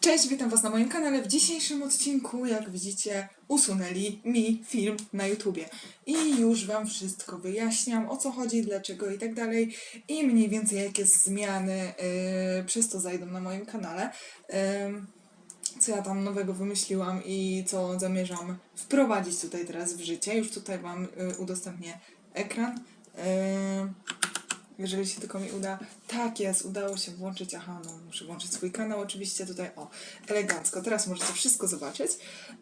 Cześć, witam Was na moim kanale. W dzisiejszym odcinku, jak widzicie, usunęli mi film na YouTubie. I już Wam wszystko wyjaśniam, o co chodzi, dlaczego i tak dalej. I mniej więcej jakie zmiany yy, przez to zajdą na moim kanale. Ym, co ja tam nowego wymyśliłam i co zamierzam wprowadzić tutaj teraz w życie. Już tutaj Wam y, udostępnię ekran. Ym, jeżeli się tylko mi uda. Tak jest, udało się włączyć. Aha, no muszę włączyć swój kanał oczywiście tutaj. O, elegancko. Teraz możecie wszystko zobaczyć.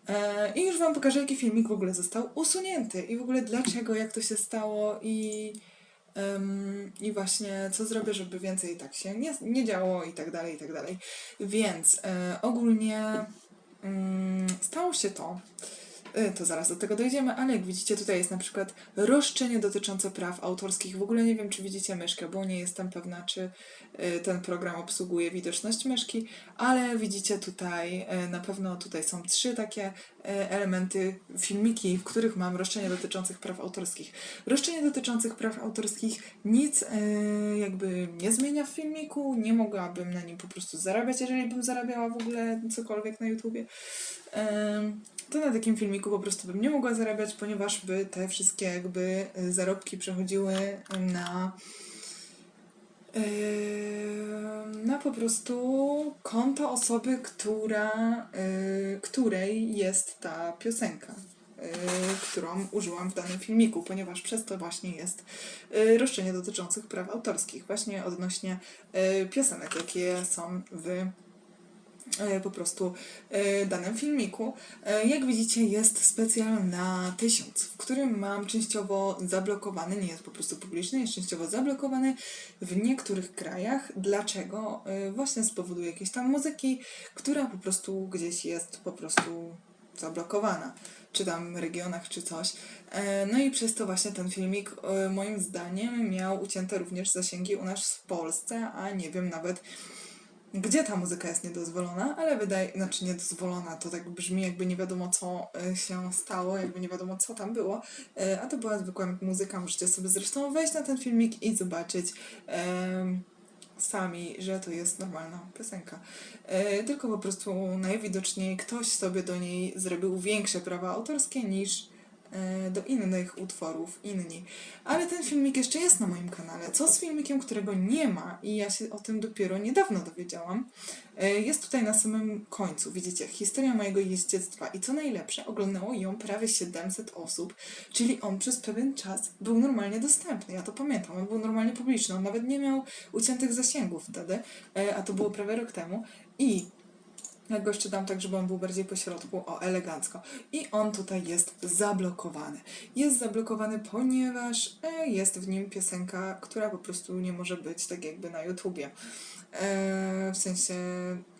E, I już Wam pokażę, jaki filmik w ogóle został usunięty. I w ogóle dlaczego, jak to się stało i... I właśnie co zrobię, żeby więcej tak się nie, nie działo i tak dalej, i tak dalej. Więc e, ogólnie mm, stało się to, to zaraz do tego dojdziemy, ale jak widzicie tutaj jest na przykład roszczenie dotyczące praw autorskich. W ogóle nie wiem, czy widzicie myszkę, bo nie jestem pewna, czy y, ten program obsługuje widoczność myszki, ale widzicie tutaj, y, na pewno tutaj są trzy takie elementy, filmiki, w których mam roszczenia dotyczących praw autorskich. Roszczenie dotyczących praw autorskich nic jakby nie zmienia w filmiku, nie mogłabym na nim po prostu zarabiać, jeżeli bym zarabiała w ogóle cokolwiek na YouTubie. To na takim filmiku po prostu bym nie mogła zarabiać, ponieważ by te wszystkie jakby y, zarobki przechodziły na y, na po prostu konto osoby, która, y, której jest ta piosenka, którą użyłam w danym filmiku, ponieważ przez to właśnie jest roszczenie dotyczących praw autorskich, właśnie odnośnie piosenek, jakie są w po prostu e, danym filmiku. E, Jak widzicie jest specjal na 1000, w którym mam częściowo zablokowany, nie jest po prostu publiczny, jest częściowo zablokowany w niektórych krajach. Dlaczego? E, Właśnie z powodu jakiejś tam muzyki, która po prostu gdzieś jest po prostu zablokowana, czy tam regionach, czy coś. E, No i przez to właśnie ten filmik e, moim zdaniem miał ucięte również zasięgi u nas w Polsce, a nie wiem nawet gdzie ta muzyka jest niedozwolona, ale wydaje, znaczy niedozwolona, to tak brzmi jakby nie wiadomo co e, się stało, jakby nie wiadomo co tam było, E, a to była zwykła muzyka, możecie sobie zresztą wejść na ten filmik i zobaczyć em, sami, że to jest normalna piosenka. E, tylko po prostu najwidoczniej ktoś sobie do niej zrobił większe prawa autorskie niż do innych utworów, inni. Ale ten filmik jeszcze jest na moim kanale. Co z filmikiem, którego nie ma i ja się o tym dopiero niedawno dowiedziałam. E, Jest tutaj na samym końcu, widzicie, historia mojego jeździectwa i co najlepsze, oglądało ją prawie 700 osób, czyli on przez pewien czas był normalnie dostępny, ja to pamiętam, on był normalnie publiczny, on nawet nie miał uciętych zasięgów wtedy, e, a to było prawie rok temu i ja go jeszcze dam tak, żeby on był bardziej po środku, o elegancko. I on tutaj jest zablokowany. Jest zablokowany, ponieważ e, jest w nim piosenka, która po prostu nie może być tak jakby na YouTubie. E, w sensie,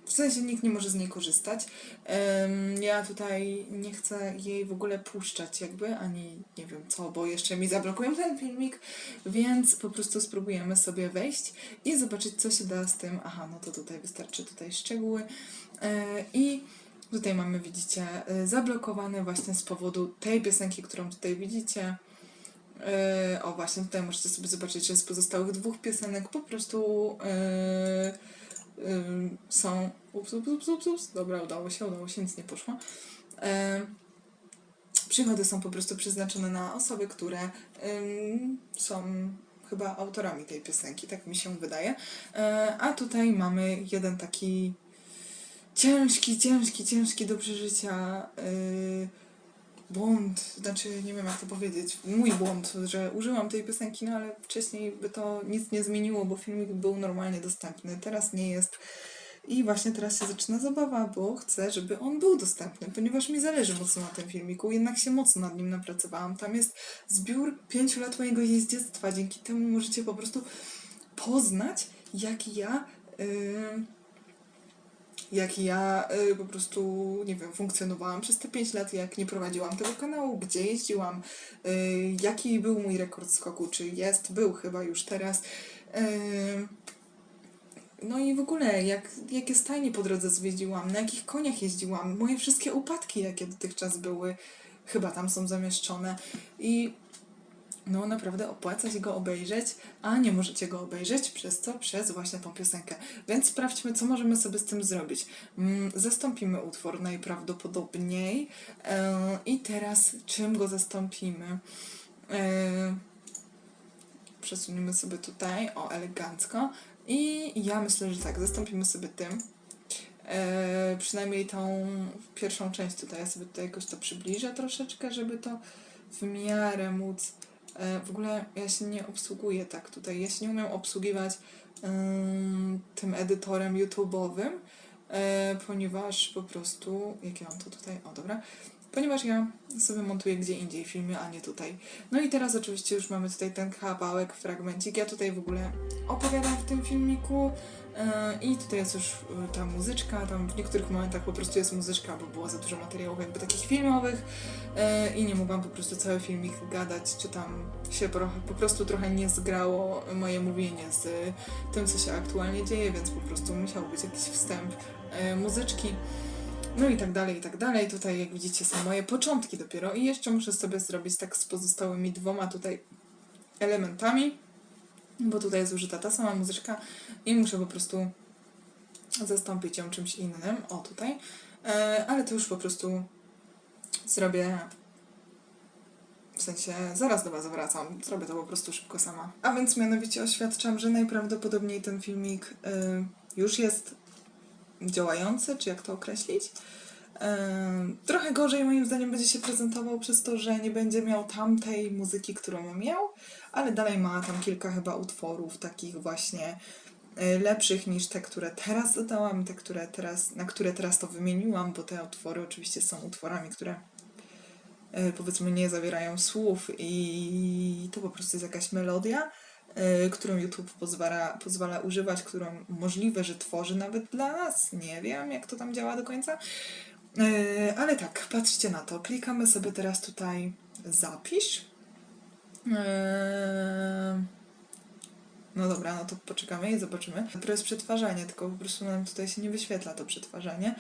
w sensie nikt nie może z niej korzystać. Ja tutaj nie chcę jej w ogóle puszczać jakby, ani nie wiem co, bo jeszcze mi zablokują ten filmik, więc po prostu spróbujemy sobie wejść i zobaczyć co się da z tym. Aha, no to tutaj wystarczy tutaj szczegóły. E, I tutaj mamy, widzicie, e, zablokowane właśnie z powodu tej piosenki, którą tutaj widzicie. E, O, właśnie tutaj możecie sobie zobaczyć, że z pozostałych dwóch piosenek po prostu są. Ups, ups, ups, ups, ups. Dobra, udało się, udało się, nic nie poszło. Przychody są po prostu przeznaczone na osoby, które są chyba autorami tej piosenki, tak mi się wydaje. A tutaj mamy jeden taki ciężki, ciężki, ciężki do przeżycia yy, błąd, znaczy nie wiem jak to powiedzieć, mój błąd, że użyłam tej piosenki, no ale wcześniej by to nic nie zmieniło, bo filmik był normalnie dostępny, teraz nie jest. I właśnie teraz się zaczyna zabawa, bo chcę, żeby on był dostępny, ponieważ mi zależy mocno na tym filmiku, jednak się mocno nad nim napracowałam. Tam jest zbiór pięciu lat mojego jeździectwa, dzięki temu możecie po prostu poznać, jak ja... Yy, jak ja y, po prostu, nie wiem, funkcjonowałam przez te 5 lat, jak nie prowadziłam tego kanału, gdzie jeździłam, y, jaki był mój rekord skoku, czy jest, był chyba już teraz. Y, no i w ogóle, jak, jakie stajnie po drodze zwiedziłam, na jakich koniach jeździłam, moje wszystkie upadki, jakie dotychczas były, chyba tam są zamieszczone. I no naprawdę opłaca się go obejrzeć, a nie możecie go obejrzeć przez co? Przez właśnie tą piosenkę. Więc sprawdźmy, co możemy sobie z tym zrobić. Mm, Zastąpimy utwór najprawdopodobniej. E, I teraz czym go zastąpimy? E, Przesuniemy sobie tutaj, o elegancko. I ja myślę, że tak, zastąpimy sobie tym. E, przynajmniej tą pierwszą część tutaj. Ja sobie tutaj jakoś to przybliżę troszeczkę, żeby to w miarę móc. E, w ogóle ja się nie obsługuję tak tutaj. Ja się nie umiem obsługiwać ym, tym edytorem YouTube'owym, e, ponieważ po prostu. Jak ja mam to tutaj? O, dobra. Ponieważ ja sobie montuję gdzie indziej filmy, a nie tutaj. No i teraz oczywiście już mamy tutaj ten kawałek, fragmencik. Ja tutaj w ogóle opowiadam w tym filmiku. E, I tutaj jest już e, ta muzyczka, tam w niektórych momentach po prostu jest muzyczka, bo było za dużo materiałów jakby takich filmowych e, i nie mogłam po prostu cały filmik gadać, czy tam się po, prostu trochę nie zgrało moje mówienie z tym, co się aktualnie dzieje, więc po prostu musiał być jakiś wstęp muzyczki. No i tak dalej, i tak dalej. Tutaj, jak widzicie, są moje początki dopiero. I jeszcze muszę sobie zrobić tak z pozostałymi dwoma tutaj elementami, bo tutaj jest użyta ta sama muzyczka i muszę po prostu zastąpić ją czymś innym. O, tutaj. E, ale to już po prostu zrobię. W sensie, zaraz do Was wracam. Zrobię to po prostu szybko sama. A więc mianowicie oświadczam, że najprawdopodobniej ten filmik y, już jest działający, czy jak to określić. Trochę gorzej moim zdaniem będzie się prezentował przez to, że nie będzie miał tamtej muzyki, którą miał, ale dalej ma tam kilka chyba utworów takich właśnie y, lepszych niż te, które teraz dodałam, te, które teraz, na które teraz to wymieniłam, bo te utwory oczywiście są utworami, które y, powiedzmy nie zawierają słów i to po prostu jest jakaś melodia, którą YouTube pozwala, pozwala używać, którą możliwe, że tworzy nawet dla nas. Nie wiem, jak to tam działa do końca. Y, Ale tak, patrzcie na to. Klikamy sobie teraz tutaj zapisz. Yy, No dobra, no to poczekamy i zobaczymy. To jest przetwarzanie, tylko po prostu nam tutaj się nie wyświetla to przetwarzanie.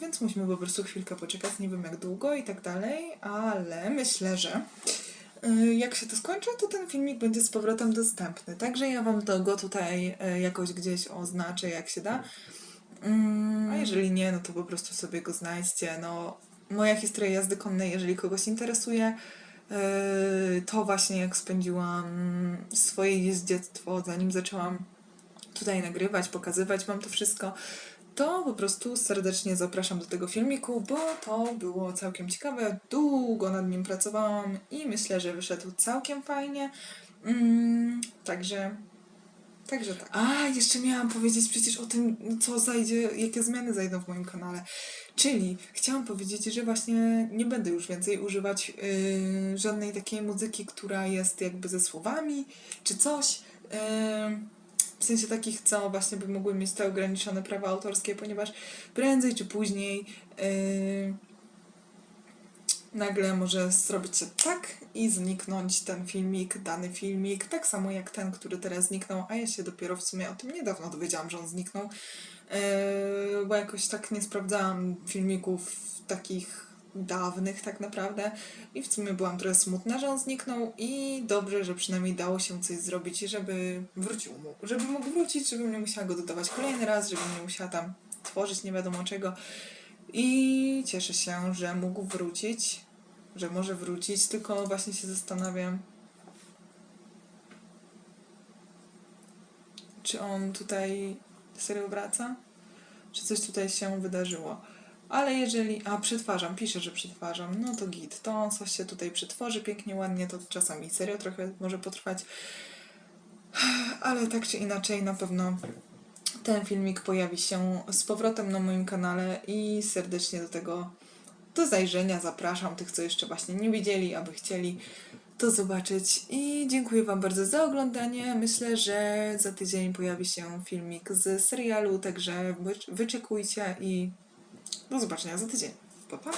Więc musimy po prostu chwilkę poczekać, nie wiem jak długo i tak dalej, ale myślę, że jak się to skończy, to ten filmik będzie z powrotem dostępny. Także ja Wam to go tutaj yy, jakoś gdzieś oznaczę, jak się da. Mm, a jeżeli nie, no to po prostu sobie go znajdźcie. No, moja historia jazdy konnej, jeżeli kogoś interesuje, yy, to właśnie jak spędziłam swoje jeździectwo, zanim zaczęłam tutaj nagrywać, pokazywać Wam to wszystko, to po prostu serdecznie zapraszam do tego filmiku, bo to było całkiem ciekawe. Długo nad nim pracowałam i myślę, że wyszedł całkiem fajnie. Mm, także Także tak. A, jeszcze miałam powiedzieć przecież o tym, co zajdzie, jakie zmiany zajdą w moim kanale. Czyli chciałam powiedzieć, że właśnie nie będę już więcej używać yy, żadnej takiej muzyki, która jest jakby ze słowami czy coś. Yy, w sensie takich, co właśnie by mogły mieć te ograniczone prawa autorskie, ponieważ prędzej czy później yy, nagle może zrobić się tak i zniknąć ten filmik, dany filmik, tak samo jak ten, który teraz zniknął, a ja się dopiero w sumie o tym niedawno dowiedziałam, że on zniknął, yy, bo jakoś tak nie sprawdzałam filmików takich dawnych tak naprawdę i w sumie byłam trochę smutna, że on zniknął i dobrze, że przynajmniej dało się coś zrobić, żeby wrócił mu, żeby mógł wrócić, żebym nie musiała go dodawać kolejny raz, żebym nie musiała tam tworzyć nie wiadomo czego. I cieszę się, że mógł wrócić, że może wrócić, tylko właśnie się zastanawiam, czy on tutaj serio wraca? Czy coś tutaj się wydarzyło? Ale jeżeli. A, przetwarzam, pisze, że przetwarzam. No to git. To on coś się tutaj przetworzy pięknie, ładnie. To czasami serio trochę może potrwać. Ale tak czy inaczej, na pewno ten filmik pojawi się z powrotem na moim kanale i serdecznie do tego do zajrzenia zapraszam tych, co jeszcze właśnie nie widzieli, aby chcieli to zobaczyć. I dziękuję Wam bardzo za oglądanie. Myślę, że za tydzień pojawi się filmik z serialu, także wyczekujcie i do zobaczenia za tydzień. Pa, pa.